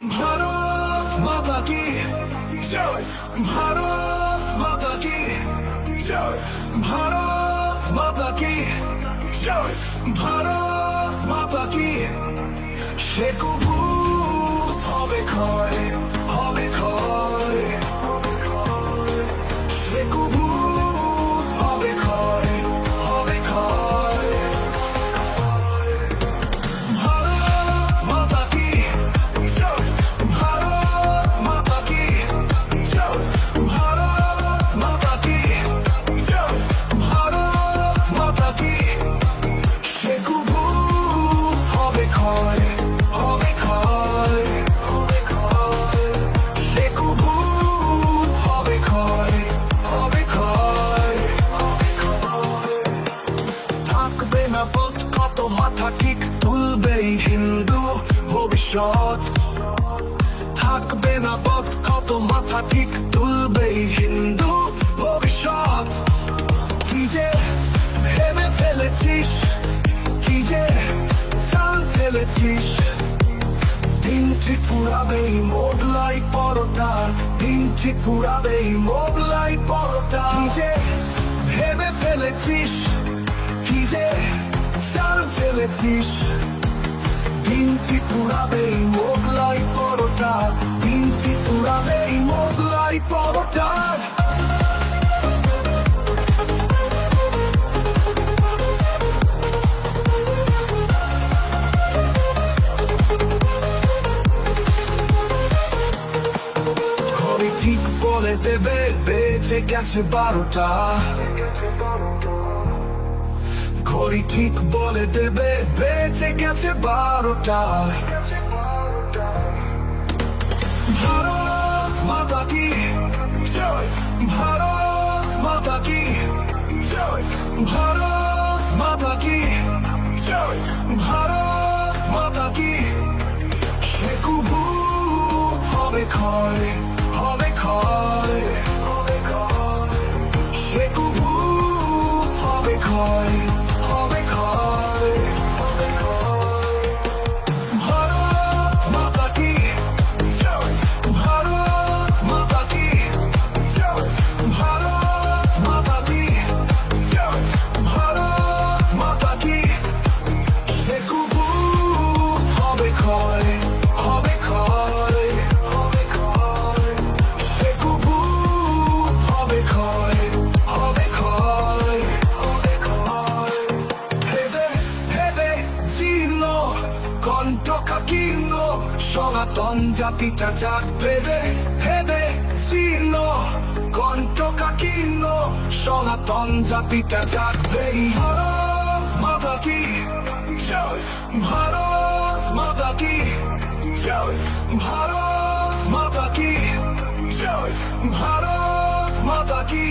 ভারত মাতা কি? ভারত মাতা কি? ভারত মাতা কি? ভারত ভবিষ্যৎ থাকবে না পথ, কত মাথা ঠিক তুলবেই হিন্দু ভবিষ্যৎ। কি যে ভেবে ফেলেছিস, কি যে চাল ফেলেছিস দিনটি পুরাবেই মোগলাই পরোটা দিনটি পুরাবেই মোগলাই পরোটা। কি যে ভেবে ফেলেছিস, কি যে চাল ফেলেছিস দিনটি পুরাবেই মোগলাই পরোটা। দিনটি পুরাবেই মোগলাই পরোটা। ঠিক বলে দেবে বেঁচে গেছে বারোটা। ঘড়ি ঠিক বলে দেবে বেঁচে গেছে বারোটা ভারত মাতা কি? ভারত ভারত ভারত হবে সনাতন জাতিটা যাক ভেবে ভেবে চিহ্ন কণ্ঠকা কীর্ণ সনাতন জাতিটা জাগবে ভারত মাতা কি? ভারত মাতা কি? ভারত মাতা কি? ভারত মাতা কি?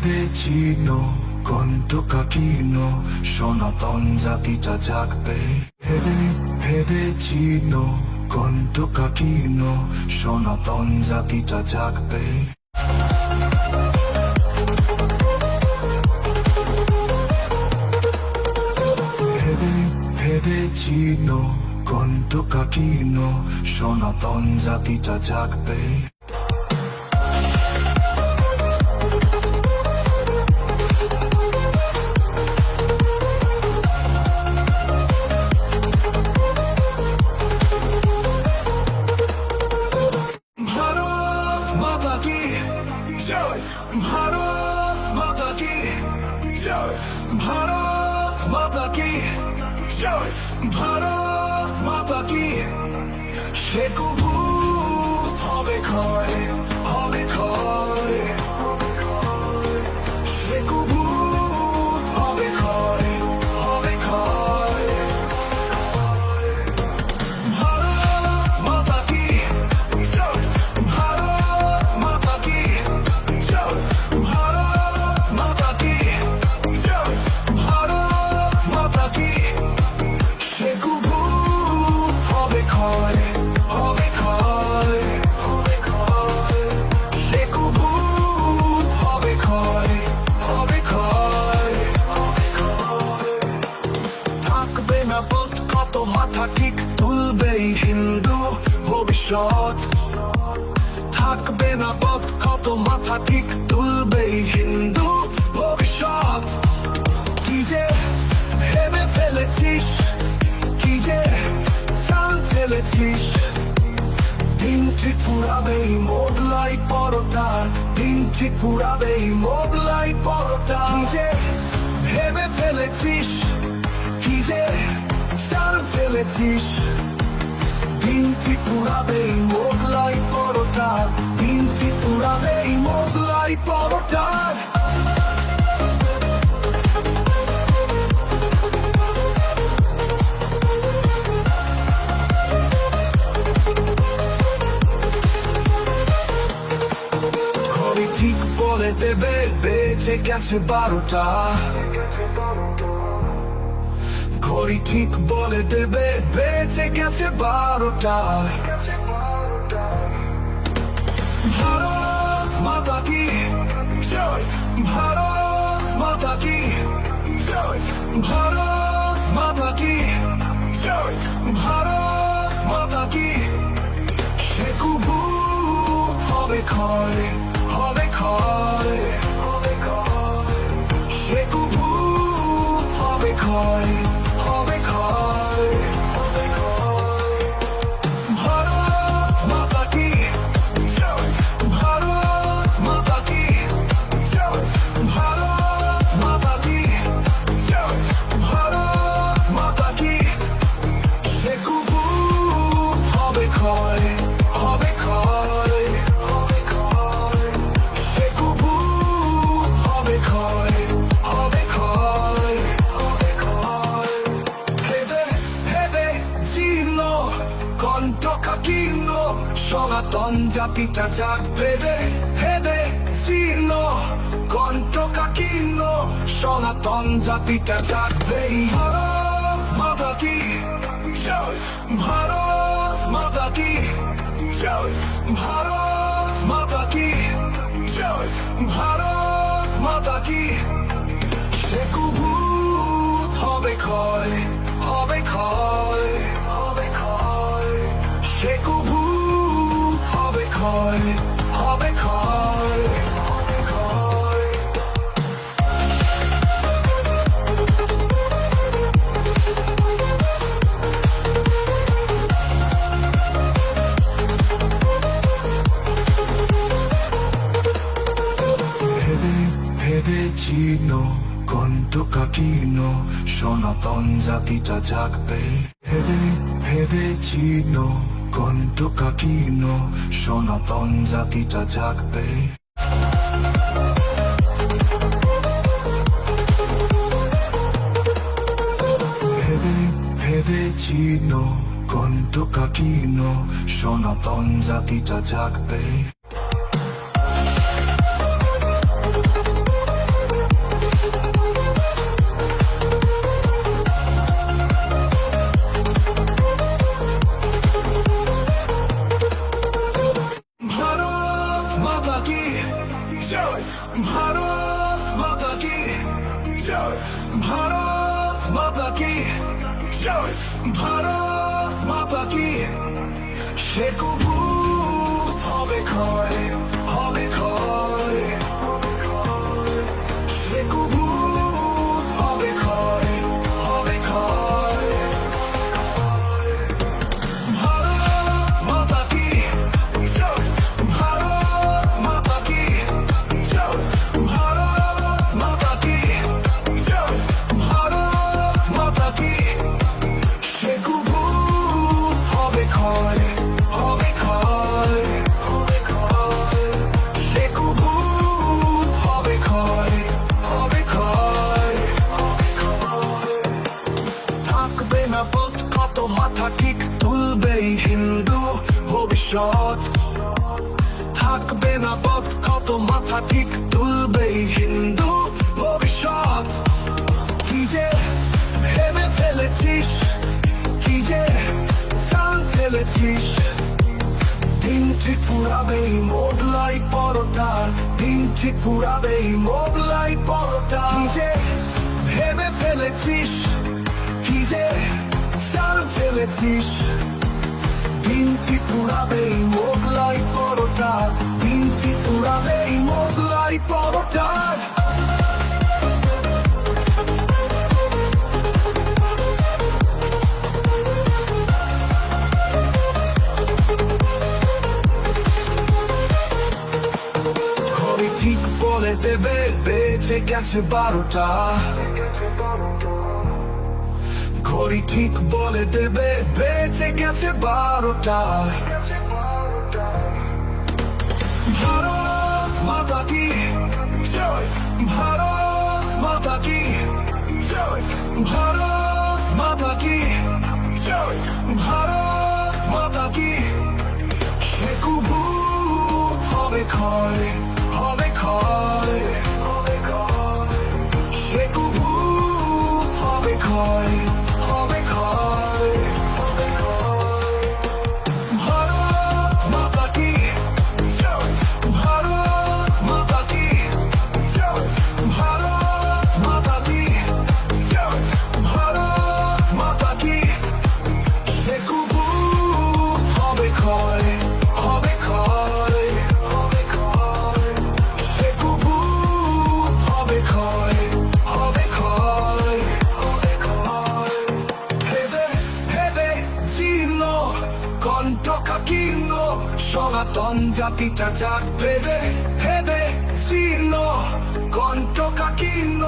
ভেবে চিহ্ন কণ্ঠকা কীর্ণ সনাতন জাতিটা জাগবে। ভেবে ভেবে চিহ্ন কণ্ঠকা কীর্ণ সনাতন জাতিটা জাগবে। ভেবে ভেবে চিহ্ন কণ্ঠকা কীর্ণ সনাতন জাতিটা জাগবে। ভারত মাতা কি সে থাকবে না পথ, কত মাথা ঠিক তুলবেই হিন্দু ভবিষ্যৎ। কি যে ভেবে ফেলেছিস, কি যে চাল ফেলেছিস দিন ঠিক ফুরাবেই মোগলাই পরোটার দিন ঠিক ফুরাবেই মোগলাই পরোটা। কি যে ভেবে ফেলেছিস, কি যে চাল ফেলেছিস ফুরাবেই মোগলাই পরোটার দিন ঠিক ফুরাবেই মোগলাই পরোটার ঘড়ি ঠিক বলে দেবে বেঁচে গেছে বারোটা। ঘড়ি ঠিক বলে দেবে, বেঁচে গেছে বারোটা। ভারত মাতা কি? জয়। ভারত মাতা কি? জয়। ভারত মাতা কি? ভারত মাতা কি? সে কুভূত হবে ক্ষয় সনাতন জাতিটা জাগবে রে হেদে জীর্ণ সনাতন জাতিটা জাগবে ভারত মাতা কি? জয়। ভারত মাতা কি? জয়। ভারত জাতিটা জাগবে ভেদে ভেদে চিহ্ন কণ্ঠকা কীর্ণ সনাতন জাতিটা জাগবে ভেদে ভেদে চিহ্ন কণ্ঠকা কীর্ণ সনাতন জাতিটা জাগবে ফেলেছিস কি যে চাল দিনটি পুরাবেই মোগলাই পরোটা দিনটি পুরাবেই মোগলাই পরোটা। কি যে ভেবে ফেলেছিস? কি যে চাল ফেলেছিস দিনটি পুরাবেই মোগলাই পরোটা দিনটি পুরাবেই মোগলাই পরোটা। গেছে বারোটা। ঘড়ি ঠিক বলে দেবে বেঁচে গেছে বারোটা মাটিটা যাক বেদে হেদে ছিল, কণ্ঠ কাকিল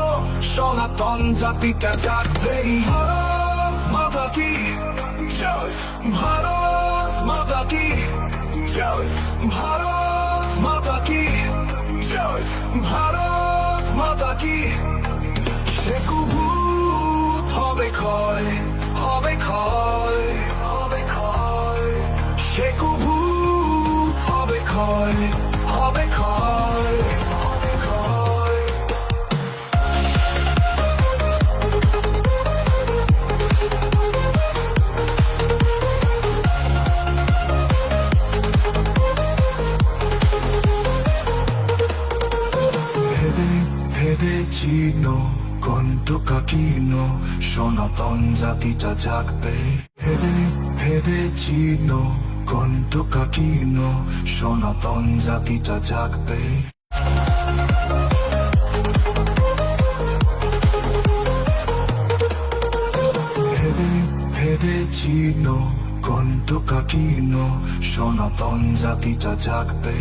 সনাতন জাতিটা যাক বেরি ভারত মাতা কি? ভারত মাতা কি? ভারত মাতা কি? ভারত সনাতন জাতিটা জাগবে ভেবে ভেবে চীর্ণ কণ্ঠ কাকীর্ণ সনাতন জাতিটা জাগবে ভেবে চীর্ণ কণ্ঠ কাকীর্ণ সনাতন জাতিটা জাগবে